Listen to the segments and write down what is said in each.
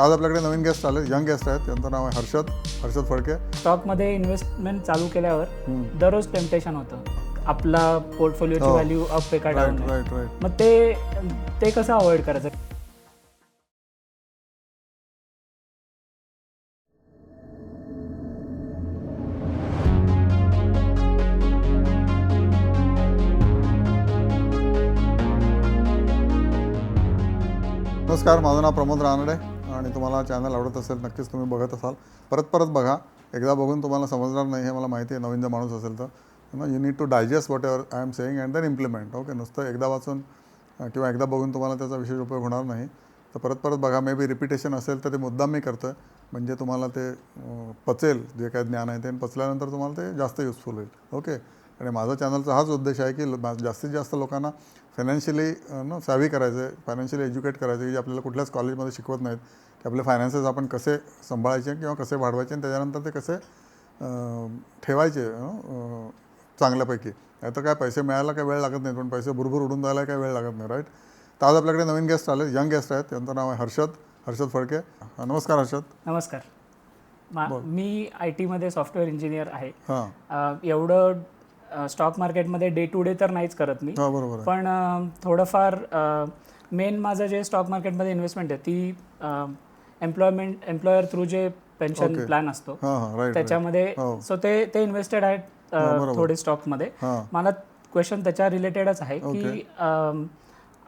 आज आपल्याकडे नवीन गेस्ट आले यंग गेस्ट आहेत. त्यांचं नाव आहे हर्षद हर्षद फडके. स्टॉकमध्ये इन्व्हेस्टमेंट चालू केल्यावर दररोज टेम्पटेशन होतं. आपला पोर्टफोलिओची. व्हॅल्यू अप आहे का डाऊन राईट राईट राईट मग ते ते कसं अवॉइड करायचं? नमस्कार. माझं नाव प्रमोद रानडे. आणि तुम्हाला चॅनल आवडत असेल नक्कीच तुम्ही बघत असाल. परत परत बघा. एकदा बघून तुम्हाला समजणार नाही हे मला माहिती आहे नवीन जर माणूस असेल तर. No you need to digest whatever I am saying and then implement okay नुसतं एकदा वाचून किंवा एकदा बघून तुम्हाला त्याचा विशेष उपयोग होणार नाही. तर परत परत बघा मे बी रिपिटेशन असेल तर ते मुद्दाम मी करतो म्हणजे तुम्हाला ते पचेल जे काही ज्ञान आहे ते. आणि पचल्यानंतर तुम्हाला ते जास्त युजफुल होईल ओके आणि माझा चॅनलचा हाच उद्देश आहे की जास्तीत जास्त लोकांना फायनान्शियली न सॅव्ही करायचं आहे फायनान्शियली एज्युकेट करायचं की जे आपल्याला कुठल्याच कॉलेजमध्ये शिकवत नाहीत की आपले फायनान्सेस आपण कसे सांभाळायचे किंवा कसे वाढवायचे आणि त्याच्यानंतर ते कसे ठेवायचे चांगल्यापैकी. नाही तर काय पैसे मिळायला काय वेळ लागत नाही पण पैसे भरपूर उडून जायला काय वेळ लागत नाही राईट तर आज आपल्याकडे नवीन गेस्ट आले यंग गेस्ट आहेत त्यांचं नाव आहे हर्षद हर्षद फडके. नमस्कार हर्षद. नमस्कार. मा- आय टीमध्ये सॉफ्टवेअर इंजिनियर आहे. हां. एवढं स्टॉक मार्केटमध्ये डे टू डे तर नाहीच करत मी. हां बरोबर पण थोडंफार मेन माझं जे स्टॉक मार्केटमध्ये इन्व्हेस्टमेंट आहे ती एम्प्लॉयमेंट एम्प्लॉयर थ्रू जे पेन्शन. प्लॅन असतो हां हां त्याच्यामध्ये हो. सो ते ते इन्व्हेस्टेड आहेत थोडे स्टॉकमध्ये हां. मला क्वेश्चन त्याच्या रिलेटेडच आहे की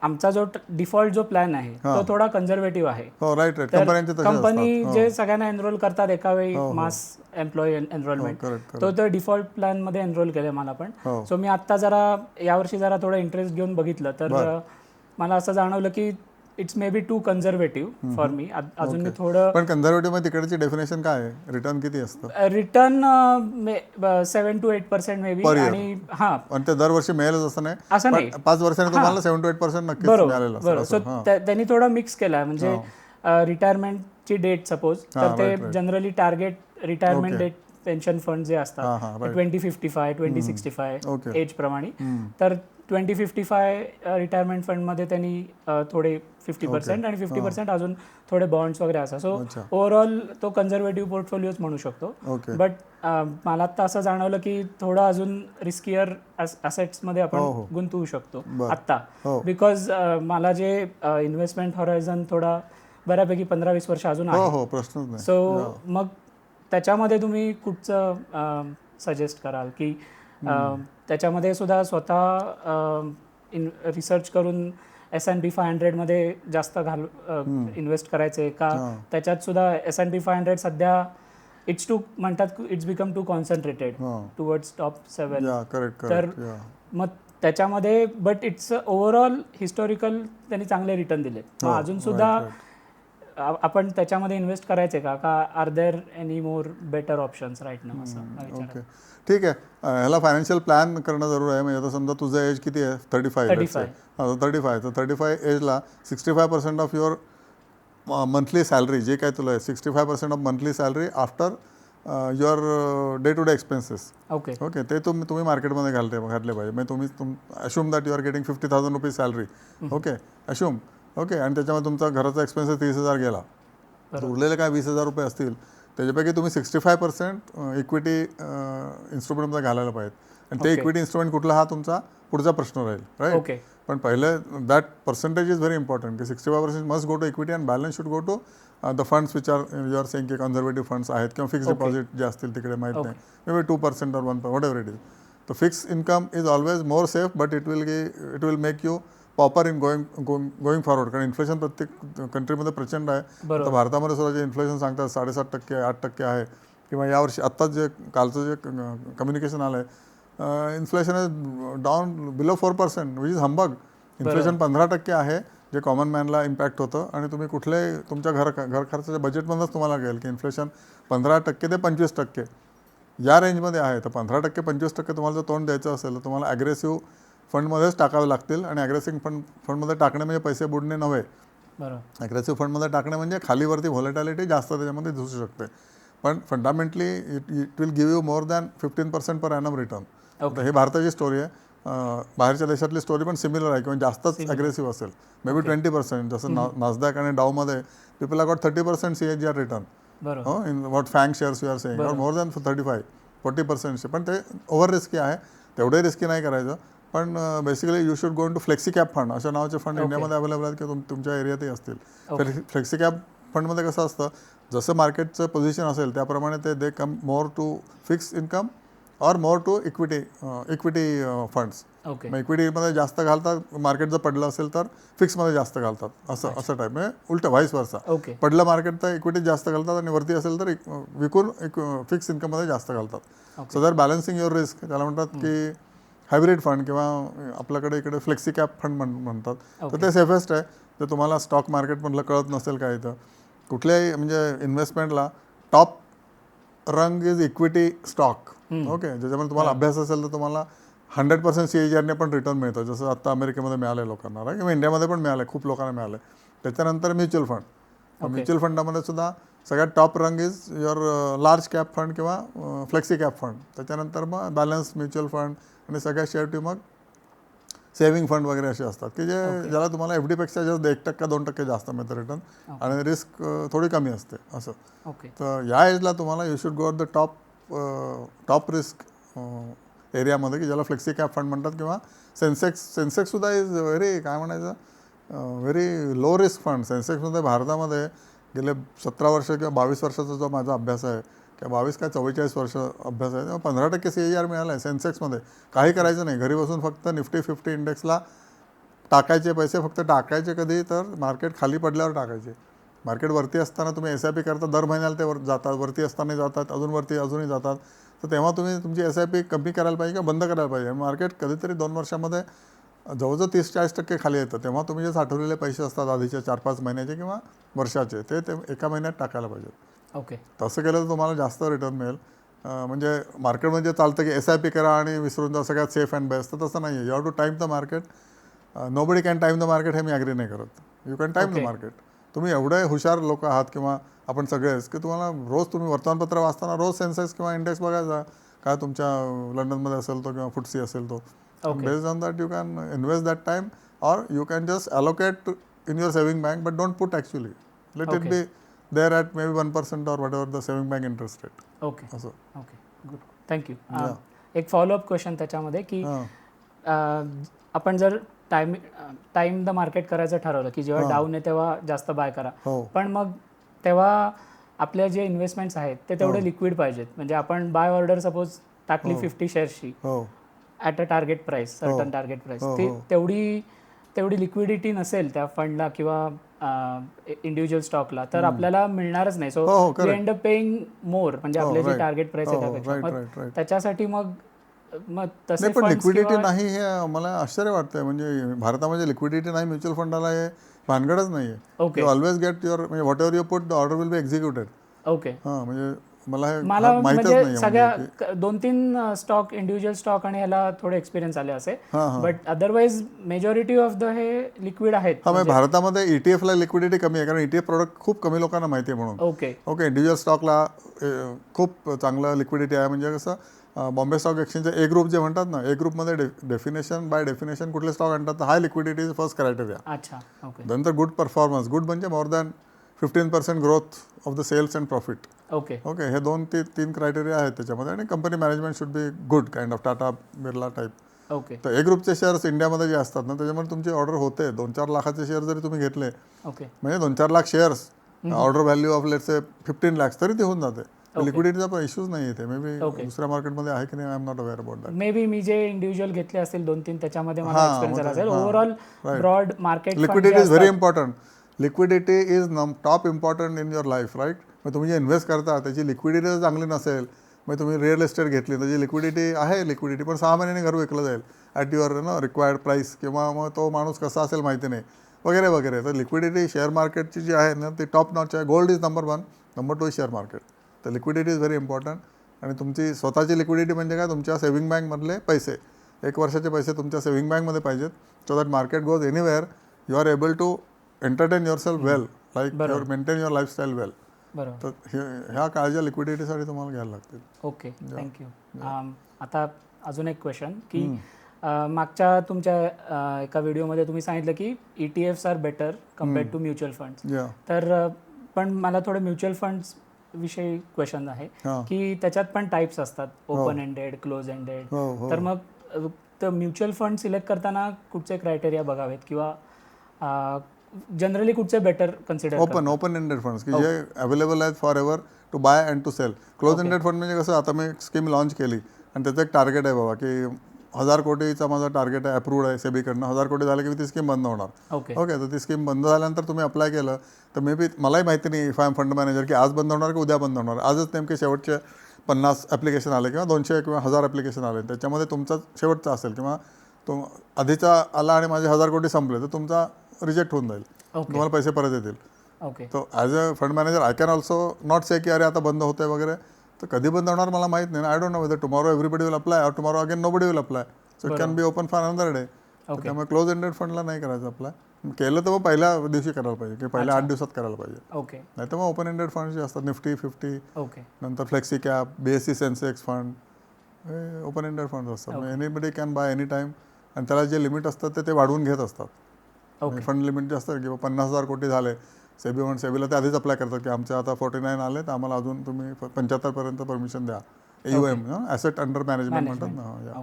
आमचा जो डिफॉल्ट जो प्लॅन आहे तो थोडा कन्झर्वेटिव्ह आहे. हो राईट राईट कंपन्यांचे तसे कंपनी जे सगळ्यांना एनरोल करतात एका वेळी मास एम्प्लॉई एनरोलमेंट तो तर डिफॉल्ट प्लॅनमध्ये एनरोल केले मला पण. हो. सो मी आता जरा यावर्षी जरा थोडं इंटरेस्ट घेऊन बघितलं. तर मला असं जाणवलं की it's maybe too conservative for me. अजून मी थोडं पण कन्झर्वेटिव्हमध्ये तिकडची डेफिनेशन काय आहे? रिटर्न किती असतं? Return seven to eight percent maybe आणि हा. आणि ते दरवर्षी मिळेलच असं नाही. असं नाही. पण पाच वर्षांनी तुम्हाला सेवन टू एट पर्सेंट मिळालेलं बरोबर. सो त्यांनी थोडं मिक्स केलं म्हणजे रिटायरमेंटची डेट सपोज तर ते generally target retirement date pension fund जे असतात twenty fifty five twenty sixty five. Age प्रमाणे. तर ट्वेंटी फिफ्टी फाय रिटायरमेंट फंडमध्ये त्यांनी थोडे फिफ्टी पर्सेंट आणि फिफ्टी पर्सेंट अजून थोडे बॉन्ड्स वगैरे असतात. सो. ओव्हरऑल तो कन्झर्वेटिव्ह पोर्टफोलिओज म्हणू शकतो. बट मला आता असं जाणवलं की थोडं अजून रिस्कियरमध्ये आपण गुंतवू शकतो आत्ता. हो. बिकॉज मला जे इन्व्हेस्टमेंट हॉरायझन थोडा बऱ्यापैकी पंधरा वीस वर्ष अजून हो आहे. हो सो मग त्याच्यामध्ये तुम्ही कुठचं सजेस्ट कराल की त्याच्यामध्ये सुद्धा स्वतः इन रिसर्च करून एस एन बी फाय हंड्रेडमध्ये जास्त घाल इन्व्हेस्ट करायचे का? त्याच्यात सुद्धा S N B five hundred सध्या इट्स टू म्हणतात it's become too concentrated towards top seven या करेक्ट तर मग त्याच्यामध्ये बट इट्स ओव्हरऑल हिस्टॉरिकल त्यांनी चांगले रिटर्न दिले हो, मग अजून सुद्धा आपण त्याच्यामध्ये इन्व्हेस्ट करायचे का? का are there any more better options right ना असं ठीक आहे. ह्याला फायनान्शियल प्लॅन करणं जरूर आहे. म्हणजे आता समजा तुझं एज किती आहे? Thirty five 35. थर्टी फाय तर थर्टी फाय एजला sixty five percent of your monthly salary जे काय तुला आहे sixty five percent of monthly salary after your day to day expenses okay okay ते तुम्ही तुम्ही मार्केटमध्ये घालते घातले पाहिजे. म्हणजे तुम्ही तुम assume that you are getting fifty thousand rupees salary okay assume okay आणि त्याच्यामध्ये तुमचा घराचा एक्सपेन्सेस तीस हजार गेला. तर उरलेले काय वीस हजार रुपये असतील? त्याच्यापैकी तुम्ही सिक्स्टी फाय पर्सेंट इक्विटी इन्स्ट्रुमेंटमध्ये घालायला पाहिजेत. आणि ते इक्विटी इन्स्ट्रुमेंट कुठला हा तुमचा पुढचा प्रश्न राहील राईट ओके पण पहिले that percentage is very important की sixty five percent must go to equity and balance should go to the funds which are you are saying की कन्झर्वेटिव्ह फंड्स आहेत किंवा फिक्स डिपॉझिट जे असतील तिकडे माहीत नाही. Maybe two percent or one whatever it is तर fix income is always more safe but it will give it will make you pauper in going going forward कारण inflation प्रत्येक कंट्रीमध्ये प्रचंड आहे. तर भारतामध्ये सुद्धा जे इन्फ्लेशन सांगतात साडेसात टक्के आठ टक्के आहे. किंवा यावर्षी आत्ताच जे कालचं जे कम्युनिकेशन आलं आहे inflation is down below four percent which is humbug inflation पंधरा टक्के आहे जे कॉमन मॅनला इम्पॅक्ट होतं. आणि तुम्ही कुठले तुमच्या घर घर खर्चाच्या बजेटमधूनच तुम्हाला कळेल की इन्फ्लेशन पंधरा टक्के ते पंचवीस टक्के. या रेंजमध्ये आहे. तर पंधरा टक्के पंचवीस टक्के तुम्हाला जर तोंड द्यायचं असेल तर तुम्हाला ॲग्रेसिव्ह फंडमध्येच टाकावे लागतील आणि ॲग्रेसिव्ह फंड फंडमध्ये टाकणे म्हणजे पैसे बुडणे नव्हे. बरोबर. ॲग्रेसिव्ह फंडमध्ये टाकणे म्हणजे खालीवरती व्हॉलेटॅलिटी जास्त त्याच्यामध्ये दिसू शकते. पण fundamentally it it will give you more than fifteen percent per annum return. हे भारताची स्टोरी आहे. बाहेरच्या देशातली स्टोरी पण सिमिलर आहे किंवा जास्तच अग्रेसिव्ह असेल. मे बी ट्वेंटी पर्सेंट जसं नासदॅक आणि डाऊमध्ये people are got thirty percent C H G R return हो in what फँक shares you are or more than thirty five forty पर्सेंटचे पण ते ओव्हर रिस्की आहे. तेवढे रिस्की नाही करायचं. पण basically you should go to flexi cap fund अशा नावाचे फंड इंडियामध्ये अवेलेबल आहेत की तुम तुमच्या एरियातही असतील. फ्लेक्सी कॅप फंडमध्ये कसं असतं जसं मार्केटचं पोझिशन असेल त्याप्रमाणे ते they come more to fix income or more to equity equity funds okay मग इक्विटीमध्ये जास्त घालतात मार्केट जर पडलं असेल तर फिक्समध्ये जास्त घालतात. असं असं टाईप म्हणजे उलट व्हाईस वर्षा ओके पडलं मार्केट तर इक्विटीत जास्त घालतात आणि वरती असेल तर विकून फिक्स इन्कममध्ये जास्त घालतात. So that balancing your risk त्याला म्हणतात की हायब्रिड फंड किंवा आपल्याकडे इकडे फ्लेक्सी कॅप फंड म्हण म्हणतात. तर ते सेफेस्ट आहे. जर तुम्हाला स्टॉक मार्केटमधलं कळत नसेल काय तर. कुठल्याही म्हणजे इन्व्हेस्टमेंटला top rung is equity stock. Okay? ज्याच्यामध्ये तुम्हाला अभ्यास असेल तर तुम्हाला हंड्रेड पर्सेंट सी एच आरने पण रिटर्न मिळतं. जसं आता अमेरिकेमध्ये मिळालं लोकांना? किंवा इंडियामध्ये पण मिळालं खूप लोकांना मिळालं त्याच्यानंतर म्युच्युअल फंड. म्युच्युअल फंडामध्ये सुद्धा सगळ्यात top rung is your large cap fund किंवा फ्लेक्सी कॅप फंड. त्याच्यानंतर मग बॅलन्स म्युच्युअल फंड आणि सगळ्यात शेवटी मग सेव्हिंग फंड वगैरे असे असतात की जे ज्याला तुम्हाला एफ डीपेक्षा जास्त एक टक्का दोन टक्के जास्त मिळतं रिटर्न आणि रिस्क थोडी कमी असते असं. तर या एजला तुम्हाला you should go the top top risk एरियामध्ये की ज्याला फ्लेक्सी कॅप फंड म्हणतात किंवा सेन्सेक्स सेन्सेक्ससुद्धा इज व्हेरी काय म्हणायचं व्हेरी लो रिस्क फंड सेन्सेक्समध्ये भारतामध्ये गेले सतरा वर्ष किंवा बावीस वर्षाचा जो माझा अभ्यास आहे काय बावीस काय चव्वेचाळीस वर्ष अभ्यास आहे. तेव्हा पंधरा टक्के सी ए आर मिळाला आहे सेन्सेक्समध्ये. काही करायचं नाही. घरी बसून फक्त निफ्टी फिफ्टी इंडेक्सला टाकायचे पैसे फक्त टाकायचे कधी तर मार्केट खाली पडल्यावर टाकायचे. मार्केट वरती असताना तुम्ही एस आय पी करता दर महिन्याला ते वर जातात. वरती असताना जातात अजून वरती अजूनही जातात. तर तेव्हा तुम्ही तुमची एस आय पी कमी करायला पाहिजे किंवा बंद करायला पाहिजे. मार्केट कधीतरी दोन वर्षामध्ये जवळजवळ तीस चाळीस टक्के खाली येतं. तेव्हा तुम्ही जे साठवलेले पैसे असतात आधीचे चार पाच महिन्याचे किंवा वर्षाचे ते ते एका महिन्यात टाकायला पाहिजेत. ओके तसं केलं तर तुम्हाला जास्त रिटर्न मिळेल. म्हणजे मार्केटमध्ये जे चालतं की एस आय पी करा आणि विसरून जा सगळ्यात सेफ अँड बेस्ट तर तसं नाही आहे you have to time the market nobody can time the market हे मी ॲग्री नाही करत. You can time the. Market तुम्ही एवढे हुशार लोक आहात किंवा आपण सगळेच की तुम्हाला रोज तुम्ही वर्तमानपत्र वाचताना रोज सेन्सेक्स किंवा इंडेक्स बघायचा काय तुमच्या लंडनमध्ये असेल तो किंवा फुटसी असेल तो. Based on that you can invest that time or you can just allocate in your saving bank but don't put actually let it. Be be one percent or whatever the saving bank interest rate okay असं okay good thank you एक follow up question त्याच्यामध्ये की हां. अं, आपण जर time time the market करायचं ठरवलं की जेव्हा डाऊन आहे तेव्हा जास्त बाय करा. हो. पण मग तेव्हा आपल्या जे इन्व्हेस्टमेंट्स आहेत ते तेवढे लिक्विड पाहिजेत. म्हणजे आपण बाय ऑर्डर सपोज टाकली फिफ्टी शेअर्सची हो. At a target price certain target price हो, ती हो. तेवढी तेवढी लिक्विडिटी नसेल त्या फंडला किंवा इंडिव्हिज्युअल स्टॉकला तर आपल्याला मिळणारच नाही. सो हो, हो. एंड अप पेइंग मोर म्हणजे हो, आपले जे. टार्गेट प्राईस हो, आहे हो, right. त्याच्यासाठी मग मग तसे पण लिक्विडिटी किंवा- नाही हे मला आश्चर्य वाटतंय. म्हणजे भारतामध्ये लिक्विडिटी नाही म्युच्युअल फंडाला हे भानगडच नाही आहे ऑलवेज गेट युअर म्हणजे whatever you put the order will be executed okay हां म्हणजे मला मला म्हणजे सगळ्या म्हणजे क- दोन तीन स्टॉक इंडिव्हिज्युअल स्टॉक आणि ह्याला थोडे एक्सपिरियन्स आले असे. But otherwise majority of the हे लिक्विड आहेत. हा म्हणजे भारतामध्ये E ईटीएफला लिक्विडिटी कमी आहे कारण ईटीएफ प्रोडक्ट खूप कमी लोकांना माहिती आहे म्हणून. ओके ओके इंडिव्हिज्युअल स्टॉकला खूप चांगलं लिक्विडिटी आहे. म्हणजे कसं बॉम्बे स्टॉक एक्सचेंजचे ए ग्रुप जे म्हणतात ना ए ग्रुपमध्ये डेफिनेशन बाय डेफिनेशन कुठले स्टॉक आणतात हाय लिक्विडिटी फर्स्ट क्रायटेरिया अच्छा नंतर गुड परफॉर्मन्स गुड म्हणजे more than fifteen percent growth of the sales and profit okay okay हे दोन ते तीन क्रायटेरिया आहेत त्याच्यामध्ये आणि company management should be good kind of Tata Birla type okay तर ए ग्रुपचे शेअर्स इंडियामध्ये जे असतात ना त्याच्यामध्ये तुमची ऑर्डर होते. दोन चार लाखाचे शेअर जरी तुम्ही घेतले ओके म्हणजे दोन चार lakh shares order value of let's fifteen lakhs तरी ते होऊन जाते. लिक्विडिटीचा पण इश्यूज नाही येते मे बी. दुसऱ्या मार्केटमध्ये आहे की नाही I am not aware about that maybe मी जे इंडिव्हिज्युअल घेतले असतील दोन तीन त्याच्यामध्ये मला एक्सपिरियन्स म्हणजे, असेल. Overall. Broad market liquidity is very important liquidity is top important in your life right मग तुम्ही जे इन्व्हेस्ट करता त्याची लिक्विडिटी जर चांगली नसेल मग तुम्ही रिअल एस्टेट घेतली त्याची लिक्विडिटी आहे लिक्विडिटी पण सहा महिन्याने घर विकलं जाईल. At your no required price किंवा मग तो माणूस कसा असेल माहिती नाही. वगैरे वगैरे. तर लिक्विडिटी शेअर मार्केटची जी आहे ना ती टॉप नॉच आहे. Gold is number one number two is share market तर लिक्विडिटी इज व्हेरी इम्पॉर्टंट आणि तुमची स्वतःची लिक्विडिटी म्हणजे काय? तुमच्या सेव्हिंग बँकमधले पैसे. एक वर्षाचे पैसे तुमच्या सेव्हिंग बँकमध्ये पाहिजेत. So that market goes anywhere you are able to entertain your self well like your maintain your lifestyle well बरोबर. तर हे- ह्या काळज्या लिक्विडिटीसाठी तुम्हाला घ्यायला लागतील. ओके थँक्यू आता अजून एक क्वेश्चन की अं, मागच्या तुमच्या अं, एका व्हिडिओमध्ये तुम्ही सांगितलं की E T Fs are better compared to mutual funds या. तर अं, पण मला थोडं म्युच्युअल फंड्स विषयी क्वेश्चन आहे हां. की त्याच्यात पण टाईप्स असतात. ओपन एंडेड क्लोज एंडेड हो हो. तर मग अ, तर म्युच्युअल फंड सिलेक्ट करताना कुठचे क्रायटेरिया बघावेत? किंवा जनरली कुठचे better consider open open ended funds की जे अवेलेबल आहेत for ever to buy and to sell close ended fund म्हणजे कसं आता मी एक स्कीम लॉन्च केली आणि त्याचं एक टार्गेट आहे बाबा की हजार कोटीचा माझा टार्गेट आहे अप्रूव्ड आहे सेबीकडनं हजार कोटी झालं की ती स्कीम बंद होणार. ओके ओके तर ती स्कीम बंद झाल्यानंतर तुम्ही अप्लाय केलं तर मे बी मलाही माहिती नाही if I am fund manager की आज बंद होणार की उद्या बंद होणार. आजच नेमके शेवटचे पन्नास ॲप्लिकेशन आले किंवा दोनशे किंवा हजार ॲप्लिकेशन आले त्याच्यामध्ये तुमचा शेवटचा असेल किंवा तो आधीचा आला आणि माझे हजार कोटी संपले तर तुमचा रिजेक्ट होऊन जाईल. तुम्हाला पैसे परत येतील. ओके तो as a fund manager I can also not say की अरे आता बंद होतंय वगैरे. तर कधी बंद होणार मला माहीत नाही. I don't know whether tomorrow everybody will apply or tomorrow again nobody will apply so it can be open for another day त्यामुळे क्लोज एंडेड फंडला नाही करायचं अप्लाय केलं तर मग पहिल्या दिवशी करायला पाहिजे की पहिल्या आठ दिवसात करायला पाहिजे. ओके नाही तर मग ओपन एंडेड फंड जे असतात निफ्टी फिफ्टी ओके नंतर flexi cap B S C Sensex fund open ended fund असतात. Anybody can buy any time आणि त्याला जे लिमिट असतात ते वाढवून घेत असतात. फंड लिमिट जे असतं किंवा पन्नास हजार कोटी झाले सेबी वन सेबीला ते आधीच अप्लाय करतात की आमच्या आता फोर्टी नाईन आले तर आम्हाला अजून तुम्ही पंच्याहत्तरपर्यंत परमिशन द्या. U M asset under management म्हणतात ना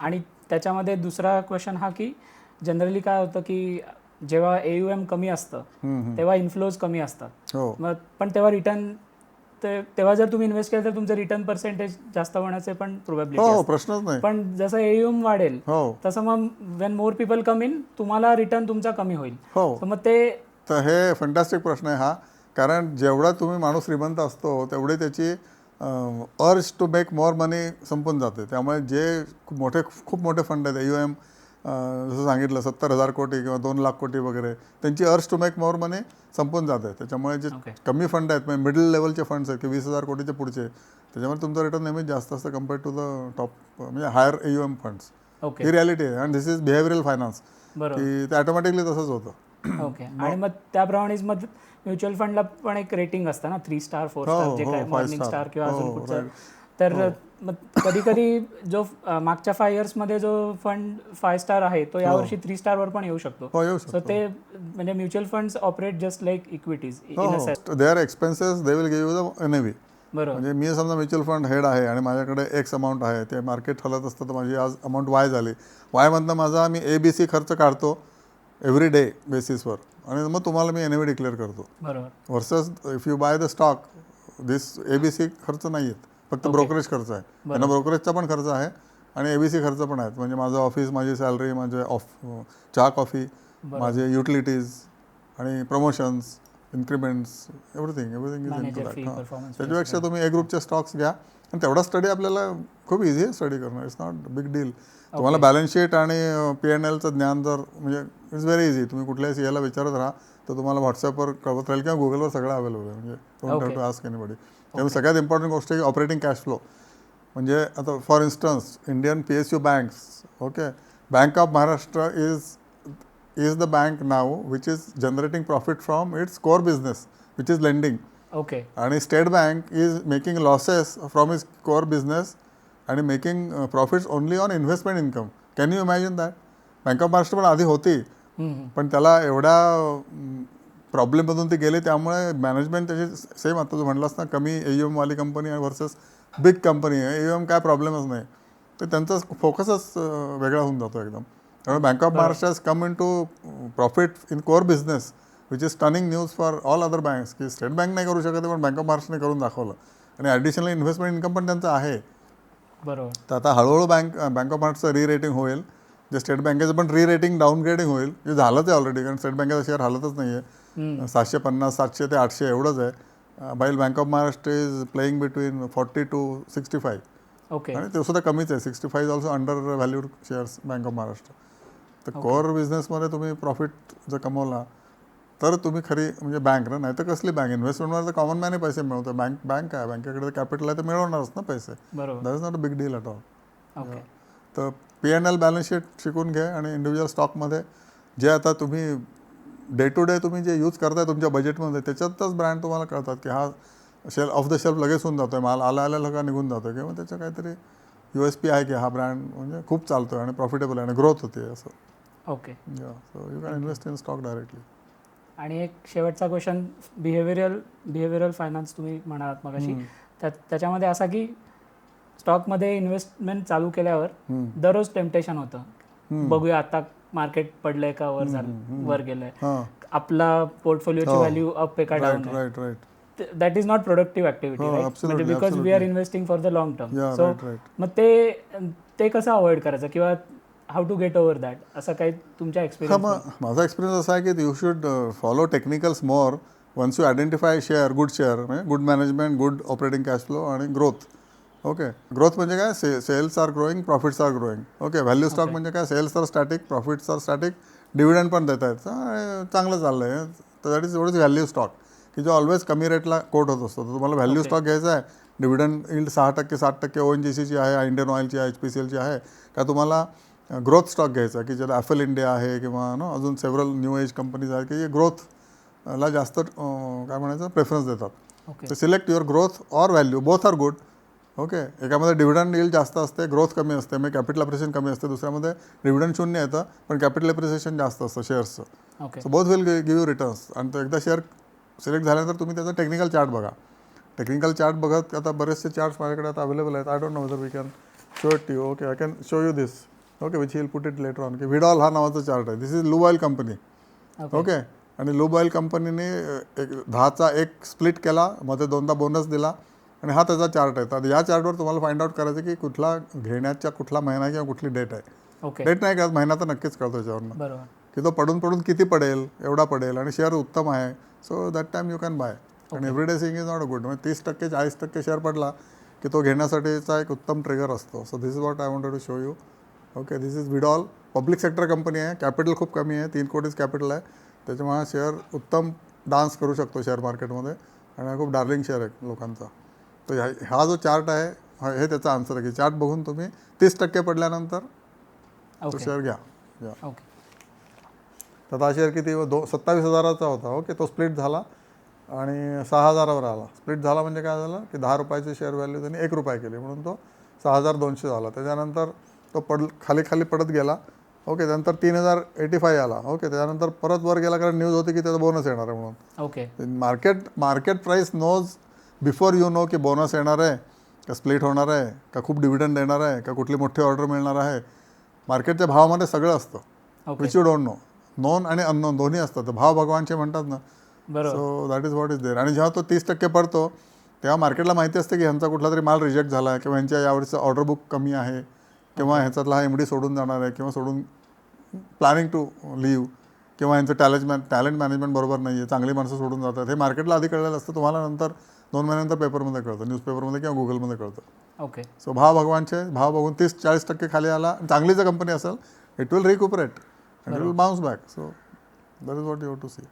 आणि त्याच्यामध्ये दुसरा क्वेश्चन हा की जनरली काय होतं की जेव्हा एम कमी असतं. तेव्हा इन्फ्लोज कमी असतात. हो. मग पण तेव्हा रिटर्न ते तेव्हा जर तुम्ही इन्व्हेस्ट केलं तर तुमचं रिटर्न पर्सेंटेज जास्त होण्याचे पण हो प्रोबॅबिलिटी हो प्रश्नच नाही. पण जसं एम वाढेल हो. तसं मग when more people come in तुम्हाला रिटर्न तुमचा कमी होईल. हो. तर मग ते तर हे फंटॅस्टिक प्रश्न आहे हा. कारण जेवढा तुम्ही माणूस श्रीमंत असतो तेवढी त्याची urge to make more money संपून जाते. त्यामुळे जे मोठे खूप मोठे फंड आहेत एम जसं सांगितलं सत्तर हजार कोटी किंवा दोन लाख कोटी वगैरे त्यांची urge to make more money संपून जाते त्याच्यामुळे जे ओके कमी फंड आहेत म्हणजे मिडल लेवलचे फंड्स आहेत की वीस हजार कोटीचे पुढचे त्याच्यामुळे तुमचं रिटर्न नेहमीच जास्त असतं कम्पेअर्ड टू द टॉप म्हणजे हायर यू एम फंड्स ही रियालिटी आहे. And this is behavioural finance की ते ऑटोमॅटिकली तसंच होतं. ओके आणि मग त्याप्रमाणेच मग म्युच्युअल फंडला पण एक रेटिंग असतं ना? थ्री स्टार फोर स्टार जे हो, काय मॉर्निंग. स्टार किंवा अजून हो, कुठचं. तर मग कधी कधी जो मागच्या फाय इयर्समध्ये जो फंड फाय स्टार आहे तो यावर्षी थ्री स्टारवर पण येऊ शकतो. हो सो शकतो. ते म्हणजे mutual funds operate just like equities हो they are expenses they will give you the N B बरोबर. म्हणजे मी समजा म्युच्युअल फंड हेड आहे आणि माझ्याकडे एक्स अमाऊंट आहे ते मार्केट हलत असतं तर माझी आज अमाऊंट वाय झाली. वायमधनं माझा मी ए बी सी खर्च काढतो एव्हरी डे बेसिसवर आणि मग तुम्हाला मी एन डिक्लेअर करतो. बरोबर. Versus if you buy the stock this A B C खर्च नाही आहेत फक्त ब्रोकरेज खर्च आहे. त्यांना ब्रोकरेजचा पण खर्च आहे आणि ए बी सी खर्च पण आहेत. म्हणजे माझं ऑफिस माझी सॅलरी माझे ऑफ चहा कॉफी माझे युटिलिटीज आणि promotions increments everything everything is in manager to fee that performance त्याच्यापेक्षा तुम्ही ए ग्रुपचे स्टॉक्स घ्या. आणि तेवढा स्टडी आपल्याला खूप इझी आहे स्टडी करणं. इट्स नॉट बिग डील तुम्हाला बॅलन्स शीट आणि पी एन एलचं ज्ञान जर म्हणजे इट्स व्हेरी इझी तुम्ही कुठल्याही सी एला विचारत राहा. तर तुम्हाला व्हॉट्सअपवर कळवत राहील किंवा गुगलवर सगळं अवेलेबल आहे. म्हणजे don't have to ask anybody त्यामुळे सगळ्यात इम्पॉर्टंट गोष्ट आहे ऑपरेटिंग कॅश फ्लो म्हणजे आता for instance Indian P S U banks okay bank of Maharashtra is is the bank now which is generating profit from its core business which is lending okay आणि state bank is making losses from is core business आणि making profits only on investment income can you imagine that bank of Maharashtra पण आधी होती. पण त्याला एवढ्या प्रॉब्लेममधून ते गेले त्यामुळे मॅनेजमेंट त्याची सेम आता तू म्हणलास ना कमी ए एमवाली कंपनी वर्सेस बिग कंपनी आहे ए एम काय प्रॉब्लेमच नाही. तर त्यांचा फोकसच वेगळा होऊन जातो एकदम. त्यामुळे bank of Maharashtra has come in to profit in core business which is stunning news for all other banks की स्टेट बँक नाही करू शकत पण बँक ऑफ महाराष्ट्रने करून दाखवलं. आणि ॲडिशनल इन्व्हेस्टमेंट इन्कम पण त्यांचं आहे. बरोबर. तर आता हळूहळू बँक बँक ऑफ महाराष्ट्रचं री रेटिंग होईल. जे स्टेट बँकेचं पण री रेटिंग डाऊनग्रेडिंग होईल. हे झालंच आहे ऑलरेडी कारण स्टेट बँकेचा शेअर हालतच नाही आहे सातशे पन्नास सातशे ते आठशे एवढंच आहे. बाईल bank of Maharashtra is playing between forty two sixty five okay आणि ते सुद्धा कमीच आहे. Sixty five also under valued shares bank of Maharashtra तर कोअर बिझनेसमध्ये तुम्ही प्रॉफिट जर कमवला तर तुम्ही खरी म्हणजे बँक ना नाही तर कसली बँक इन्व्हेस्टमेंटवर तर कॉमन मॅने पैसे मिळवतो बँक बँक आहे. बँकेकडे कॅपिटल आहे तर मिळवणारच ना पैसे. बरोबर. That is not a big deal all okay तर P N L balance sheet शिकून घ्या आणि इंडिव्हिज्युअल स्टॉकमध्ये जे आता तुम्ही डे टू डे तुम्ही जे यूज करताय तुमच्या बजेटमध्ये त्याच्यातच ब्रँड तुम्हाला कळतात की हा शेल ऑफ द शेल्फ लगेच होऊन जातोय माल आला आल्याला का निघून जातोय किंवा त्याच्या काहीतरी यू एस पी आहे की हा ब्रँड म्हणजे खूप चालतो आणि प्रॉफिटेबल आहे आणि ग्रोथ होते असं. Okay so you can invest in stock directly आणि एक शेवटचा क्वेश्चन बिहेवियरल बिहेवियरल फायनान्स तुम्ही म्हणालात मग अशी त्या त्याच्यामध्ये असा की स्टॉकमध्ये इन्व्हेस्टमेंट चालू केल्यावर दररोज टेम्पटेशन होतं. बघूया आता मार्केट पडलंय का वर झालं वर गेलंय. आपला पोर्टफोलिओची. व्हॅल्यू अप आहे का down that is not productive activity म्हणजे because we are investing for the long term so मग ते ते कसं अवॉइड करायचं? किंवा how to get over that असं काही तुमच्या एक्सपिरियन्स माझा एक्सपिरियन्स असा आहे की you should follow technicals more once you identify share good share म्हणजे good management good operating cash flow आणि ग्रोथ ओके ग्रोथ म्हणजे काय? Say sales are growing profits are growing okay value stock म्हणजे काय? Sales are static profits are static dividend पण देत आहेत. चांगलं चाललं आहे तर दॅट इज एवढंच व्हॅल्यू स्टॉक की जो ऑलवेज कमी रेटला कोट होत असतो. तर तुम्हाला व्हॅल्यू स्टॉक घ्यायचा आहे. डिव्हिडंड इल्ड सहा टक्के सात टक्के ओ एन जी सीची आहे इंडियन ऑइलची आहे एच पी सी एलची आहे. का तुम्हाला ग्रोथ स्टॉक घ्यायचा की ज्याला ॲफल इंडिया आहे किंवा नो अजून सेव्हरल न्यू एज कंपनीज आहेत की जे ग्रोथला जास्त काय म्हणायचं? प्रेफरन्स देतात. Select your growth or value both are good okay. एकामध्ये डिव्हिडंड येईल जास्त असते ग्रोथ कमी असते म्हणजे कॅपिटल अप्रिसिएशन कमी असते. दुसऱ्यामध्ये डिव्हिडंड शून्य येतं पण कॅपिटल अप्रिसिएशन जास्त असतं शेअर्सचं okay. So both will give you returns आणि तो एकदा शेअर सिलेक्ट झाल्यानंतर तुम्ही त्याचा टेक्निकल चार्ट बघा. टेक्निकल चार्ट बघत आता बरेचसे चार्ट्स माझ्याकडे आता अवेलेबल आहेत. I don't know whether we can show it you okay I can show you this okay which will put it later on की विडॉल हा नावाचा चार्ट आहे. दिस इज लुबॉईल कंपनी ओके. आणि लुबॉईल कंपनीने एक दहाचा एक स्प्लिट केला मध्ये दोनदा बोनस दिला. आणि हा त्याचा चार्ट आहे. तर या चार्टवर तुम्हाला फाइंड आउट करायचं की कुठला घेण्याचा कुठला महिना किंवा कुठली डेट आहे. ओके डेट नाही का? महिना तर नक्कीच कळतो याच्यावरनं. बरोबर. की तो पडून पडून किती पडेल एवढा पडेल आणि शेअर उत्तम आहे. So that time you can buy आणि everyday sing is not a good म्हणजे तीस टक्के चाळीस टक्के शेअर पडला की तो घेण्यासाठीचा एक उत्तम ट्रिगर असतो. So this is what I wanted to show you okay this is विडॉल public sector company आहे. कॅपिटल खूप कमी आहे. तीन कोटीच कॅपिटल आहे. त्याच्यामुळे शेअर उत्तम डान्स करू शकतो शेअर मार्केटमध्ये आणि हा खूप डार्लिंग शेअर आहे लोकांचा. तर ह्या हा जो चार्ट आहे हा- हे त्याचा आन्सर आहे. की चार्ट बघून तुम्ही तीस टक्के पडल्यानंतर तो शेअर घ्या. तर हा शेअर किती? दो सत्तावीस हजाराचा होता. ओके तो स्प्लिट झाला आणि सहा हजारावर आला. स्प्लिट झाला म्हणजे काय झालं? की दहा रुपयाची शेअर व्हॅल्यू त्यांनी एक रुपये केली. म्हणून तो सहा हजार दोनशे झाला. त्याच्यानंतर तो पड खाली खाली पडत गेला. ओके त्यानंतर तीन हजार एटी फाय आला. ओके त्याच्यानंतर परत वर गेला कारण न्यूज होती की त्याचा बोनस येणार आहे म्हणून. Okay market market price knows before you know की बोनस येणार आहे का स्प्लिट होणार आहे का खूप डिव्हिडंड येणार आहे का कुठली मोठी ऑर्डर मिळणार आहे मार्केटच्या भावामध्ये सगळं असतं. Which you don't know known आणि अननोन दोन्ही असतात. तर भाव भगवानचे म्हणतात ना. So that is what is there आणि जेव्हा तो तीस टक्के पडतो तेव्हा मार्केटला माहिती असते की ह्यांचा कुठला तरी माल रिजेक्ट झाला आहे किंवा ह्यांच्या यावर्षीचं ऑर्डर बुक कमी आहे किंवा ह्याच्यातला हा एम डी सोडून जाणार आहे किंवा सोडून प्लॅनिंग टू लिव्ह किंवा यांचं टॅलेंट मॅन टॅलेंट मॅनेजमेंट बरोबर नाही आहे चांगली माणसं सोडून जातात. हे मार्केटला आधी कळलेलं असतं. तुम्हाला नंतर दोन महिन्यानंतर पेपरमध्ये कळतं न्यूजपेपरमध्ये किंवा गुगलमध्ये कळतं. ओके. सो भाव भगवानचे भाव बघून तीस चाळीस टक्के खाली आला चांगली जर कंपनी असेल it will recuperate it will bounce back so that is what you to see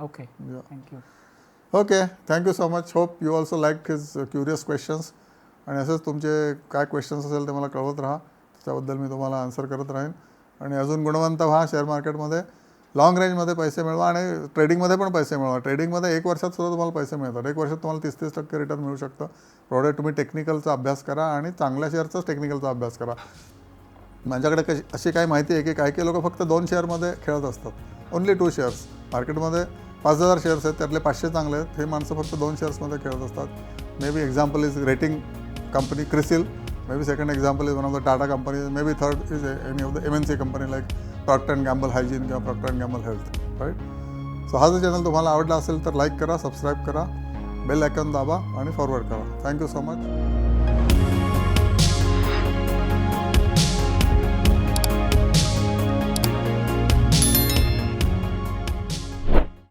okay. Thank you okay thank you so much hope you also like his curious questions आणि असेच तुमचे काय क्वेश्चन्स असेल ते मला कळवत राहा. त्याच्याबद्दल मी तुम्हाला आन्सर करत राहीन. आणि अजून गुणवंत व्हा शेअर मार्केटमध्ये लाँग रेंजमध्ये पैसे मिळवा आणि ट्रेडिंगमध्ये पण पैसे मिळवा. ट्रेडिंगमध्ये एक वर्षात सुद्धा तुम्हाला पैसे मिळतात. एक वर्षात तुम्हाला तीस तीस टक्के रिटर्न मिळू शकतं. प्रॉडक्ट तुम्ही टेक्निकलचा अभ्यास करा आणि चांगल्या शेअरचाच टेक्निकलचा अभ्यास करा. माझ्याकडे कशी अशी काही माहिती आहे की काही काही लोक फक्त दोन शेअरमध्ये खेळत असतात. ओन्ली टू शेअर्स मार्केटमध्ये पाच हजार शेअर्स आहेत त्यातले पाचशे चांगले आहेत. हे माणसं फक्त दोन शेअर्समध्ये खेळत असतात. Maybe example is rating company CRISIL maybe second example is one of the Tata company maybe third is any of the M N C company like Procter and Gamble hygiene किंवा Procter and Gamble health right so हा जर channel तुम्हाला आवडला असेल तर like करा subscribe करा bell icon दाबा आणि फॉरवर्ड करा. Thank you so much